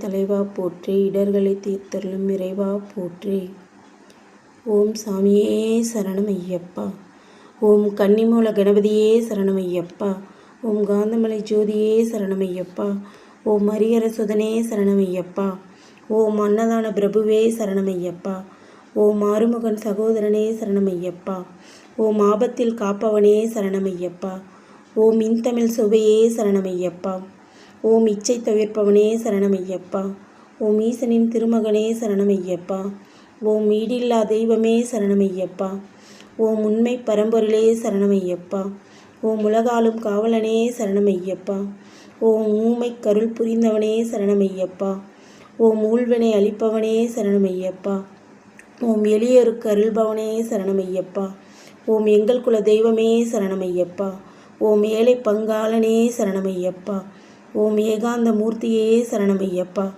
தலைவா போற்றி இடர்களை தீர்த்தருளும் இறைவா போற்றி. ஓம் சாமியே சரணம் ஐயப்பா. ஓம் கன்னிமூல கணபதியே சரணம் ஐயப்பா. ஓம் காந்தமலை ஜோதியே சரணம் ஐயப்பா. ஓம் ஹரிஹர சுதனே சரணம் ஐயப்பா. ஓம் அன்னதான பிரபுவே சரணம் ஐயப்பா. ஓம் ஆறுமுகன் சகோதரனே சரணம் ஐயப்பா. ஓம் ஆபத்தில் காப்பவனே சரணம் ஐயப்பா. ஓம் இன்தமிழ் சுவையே சரணம் ஐயப்பா. ஓம் இச்சை தவிர்ப்பவனே சரணமையப்பா. ஓம் ஈசனின் திருமகனே சரணமையப்பா. ஓம் ஈடில்லா தெய்வமே சரணமையப்பா. ஓம் உண்மை பரம்பொருளே சரணமையப்பா. ஓம் உலகாலும் காவலனே சரணமையப்பா. ஓம் ஊமை கருள் புரிந்தவனே சரணமையப்பா. ஓம் ஊழ்வனை அளிப்பவனே சரணமையப்பா. ஓம் எளியருக்கு அருள்பவனே சரணமையப்பா. ஓம் எங்கள் குல தெய்வமே சரணமையப்பா. ஓம் ஏழை பங்காளனே சரணமையப்பா. ஓம் ஏகாந்த மூர்த்தியே சரணமையப்பா.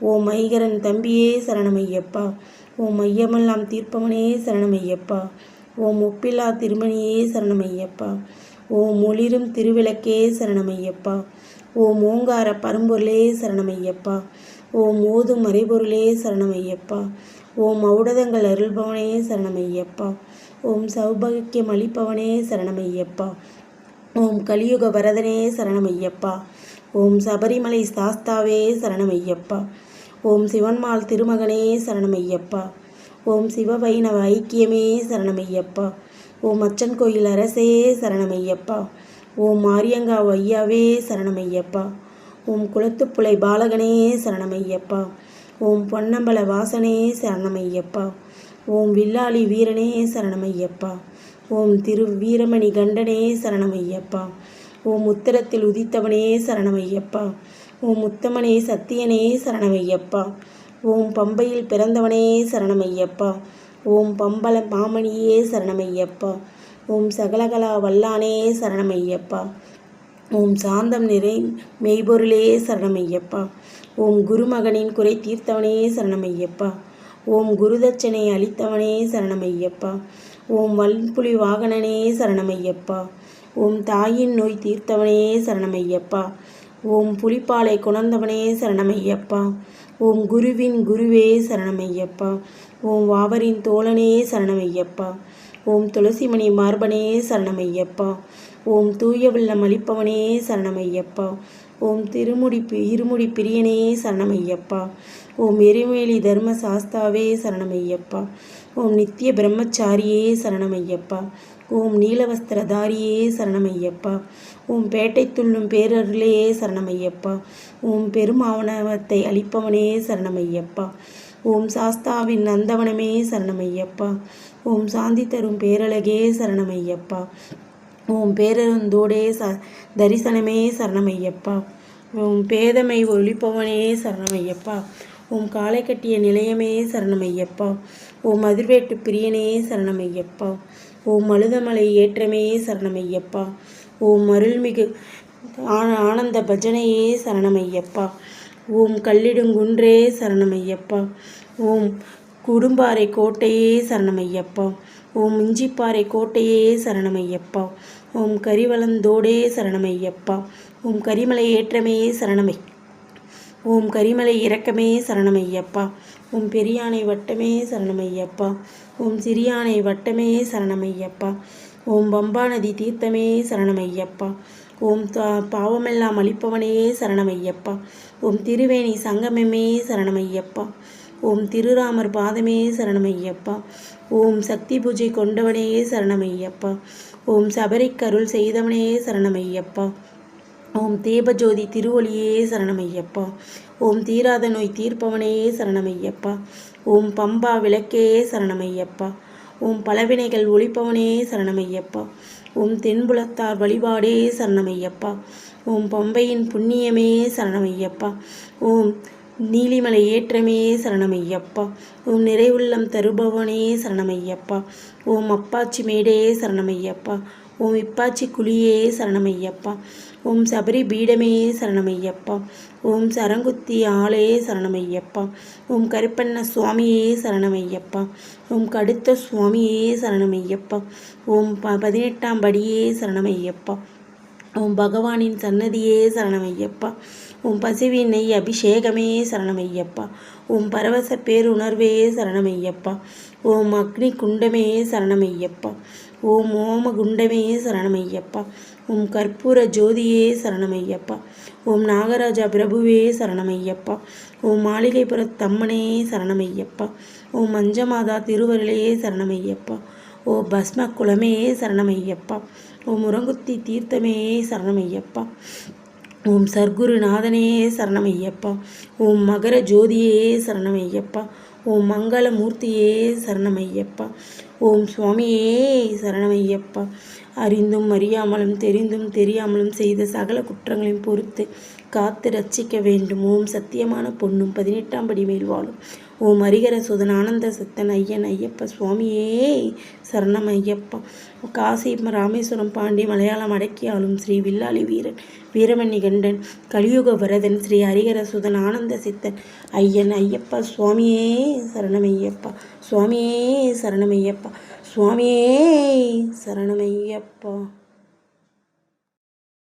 ஓம் ஐகரன் தம்பியே சரணமையப்பா. ஓம் ஐயமெல்லாம் தீர்ப்பவனே சரணமையப்பா. ஓம் ஒப்பில்லா திருமணியே சரணமையப்பா. ஓம் ஒளிரும் திருவிளக்கே சரணமையப்பா. ஓம் ஓங்கார பரம்பொருளே சரணமையப்பா. ஓம் ஓதும் மறைபொருளே சரணமையப்பா. ஓம் ஔடதங்கள் அருள்பவனே சரணமையப்பா. ஓம் சௌபாகியம் அளிப்பவனே சரணமையப்பா. ஓம் கலியுக வரதனே சரணமையப்பா. ஓம் சபரிமலை சாஸ்தாவே சரணமையப்பா. ஓம் சிவன்மால் திருமகனே சரணமையப்பா. ஓம் சிவ வைணவ ஐக்கியமே சரணமையப்பா. ஓம் அச்சன் கோயில் அரசே சரணமையப்பா. ஓம் மாரியங்கா ஐயாவே சரணமையப்பா. ஓம் குளத்துப்புலை பாலகனே சரணமையப்பா. ஓம் பொன்னம்பல வாசனே சரணமையப்பா. ஓம் வில்லாளி வீரனே சரணமையப்பா. ஓம் திரு வீரமணி கண்டனே சரணமையப்பா. ஓம் முத்திரத்தில் உதித்தவனே சரணமையப்பா. ஓம் முத்தமனே சத்தியனே சரணமையப்பா. ஓம் பம்பையில் பிறந்தவனே சரணமையப்பா. ஓம் பம்பல மாமணியே சரணமையப்பா. ஓம் சகலகலா வல்லானே சரணமையப்பா. ஓம் சாந்தம் நிறை மெய்பொருளே சரணமையப்பா. ஓம் குருமகனின் குறை தீர்த்தவனே சரணமையப்பா. ஓம் குருதட்சனை அளித்தவனே சரணமையப்பா. ஓம் வல்புலி வாகனனே சரணமையப்பா. ஓம் தாயின் நோய் தீர்த்தவனே சரணமையப்பா. ஓம் புலிப்பாலை குணர்ந்தவனே சரணமையப்பா. ஓம் குருவின் குருவே சரணமையப்பா. ஓம் வாவரின் தோழனே சரணமையப்பா. ஓம் துளசிமணி மார்பனே சரணமையப்பா. ஓம் தூய வெள்ளம் அளிப்பவனே சரணமையப்பா. ஓம் திருமுடி இருமுடி பிரியனே சரணமையப்பா. ஓம் எரிமேலி தர்ம சாஸ்தாவே சரணமையப்பா. ஓம் நித்திய பிரம்மச்சாரியே சரணமையப்பா. ஓம் நீலவஸ்திரதாரியே சரணமையப்பா. ஓம் பேட்டை துள்ளும் பேரருளே சரணமையப்பா. ஓம் பெருமாவணவத்தை அளிப்பவனே சரணமையப்பா. ஓம் சாஸ்தாவின் நந்தவனமே சரணமையப்பா. ஓம் சாந்தி தரும் பேரழகே சரணமையப்பா. ஓம் பேரருந்தோடே ச தரிசனமே சரணமையப்பா. ஓம் பேதமை ஒழிப்பவனே சரணமையப்பா. ஓம் காலை கட்டிய நிலையமே சரணமையப்பா. ஓம் அதிர்வேட்டு பிரியனே சரணமையப்பா. ஓ மழுதமலை ஏற்றமே சரணமையப்பா. ஓம் அருள்மிகு ஆனந்த பஜனையே சரணமையப்பா. ஓம் கல்லிடுங்குன்றே சரணமையப்பா. ஓம் குடும்பாறை கோட்டையே சரணமையப்பா. ஓம் இஞ்சிப்பாறை கோட்டையே சரணமையப்பா. ஓம் கரிவளந்தோடே சரணமையப்பா. ஓம் கரிமலை ஏற்றமே சரணமை ஓம் கரிமலை இறக்கமே சரணமையப்பா. ஓம் பெரியானை வட்டமே சரணமையப்பா. ஓம் சிறியானை வட்டமே சரணமையப்பா. ஓம் பம்பா நதி தீர்த்தமே சரணமையப்பா. ஓம் தா பாவமெல்லாம் அளிப்பவனே சரணமையப்பா. ஓம் திருவேணி சங்கமமே சரணமையப்பா. ஓம் திருராமர் பாதமே சரணமையப்பா. ஓம் சக்தி பூஜை கொண்டவனே சரணமையப்பா. ஓம் சபரிக்கருள் செய்தவனே சரணமையப்பா. ஓம் தேபஜோதி திருவொளியே சரணமையப்பா. ஓம் தீராத நோய் தீர்ப்பவனே சரணமையப்பா. ஓம் பம்பா விளக்கே சரணமையப்பா. ஓம் பலவினைகள் ஒழிப்பவனே சரணமையப்பா. ஓம் தென்புலத்தார் வழிபாடே சரணமையப்பா. ஓம் பம்பையின் புண்ணியமே சரணமையப்பா. ஓம் நீலிமலை ஏற்றமே சரணமையப்பா. ஓம் நிறைவுள்ளம் தருபவனே சரணமையப்பா. ஓம் அப்பாச்சி மேடே சரணமையப்பா. ஓம் இப்பாச்சி குழியே சரணமையப்பா. ஓம் சபரி பீடமே சரணமையப்பா. ஓம் சரங்குத்தி ஆளே சரணமையப்பா. ஓம் கருப்பண்ண சுவாமியே சரணமையப்பா. ஓம் கடுத்த சுவாமியே சரணமையப்பா. ஓம் ப பதினெட்டாம் படியே சரணமையப்பா. ஓம் பகவானின் சன்னதியே சரணமையப்பா. உன் பசிவினை நெய் அபிஷேகமே சரணமையப்பா. ஓம் பரவச பேருணர்வே சரணமையப்பா. ஓம் அக்னி குண்டமே சரணமையப்பா. ஓம் ஓம குண்டமே சரணமையப்பா. உம் கற்பூர ஜோதியே சரணமையப்பா. ஓம் நாகராஜா பிரபுவே சரணமையப்பா. ஓம் மாளிகைப்புறத்தம்மனே சரணமையப்பா. ஓம் மஞ்சமாதா திருவருளே சரணமையப்பா. ஓ பஸ்ம குலமே சரணமையப்பா. ஓம் முரங்குத்தி தீர்த்தமே சரணமையப்பா. ஓம் சர்க்குருநாதனே சரணமையப்பா. ஓம் மகர ஜோதியே சரணமையப்பா. ஓம் மங்களமூர்த்தியே சரணமையப்பா. ஓம் சுவாமியே சரணமையப்பா. அறிந்தும் அறியாமலும் தெரிந்தும் தெரியாமலும் செய்த சகல குற்றங்களையும் பொறுத்து காத்து ரட்சிக்க வேண்டும். ஓம் சத்தியமான பொண்ணும் பதினெட்டாம் படி மேல் வாழும். ஓம் ஹரிகர சுதன் ஆனந்த சித்தன் ஐயன் ஐயப்ப சுவாமியே சரணம் ஐயப்பா. காசி ராமேஸ்வரம் பாண்டி மலையாளம் அடக்கியாலும் ஸ்ரீ வில்லாளி வீரன் வீரமணி கண்டன் கலியுக வரதன் ஸ்ரீ ஹரிகர சுதன் ஆனந்த சித்தன் ஐயன் ஐயப்பா. சுவாமியே சரணமையப்பா சுவாமியே சரணமையப்பா சுவாமியே சரணமையப்பா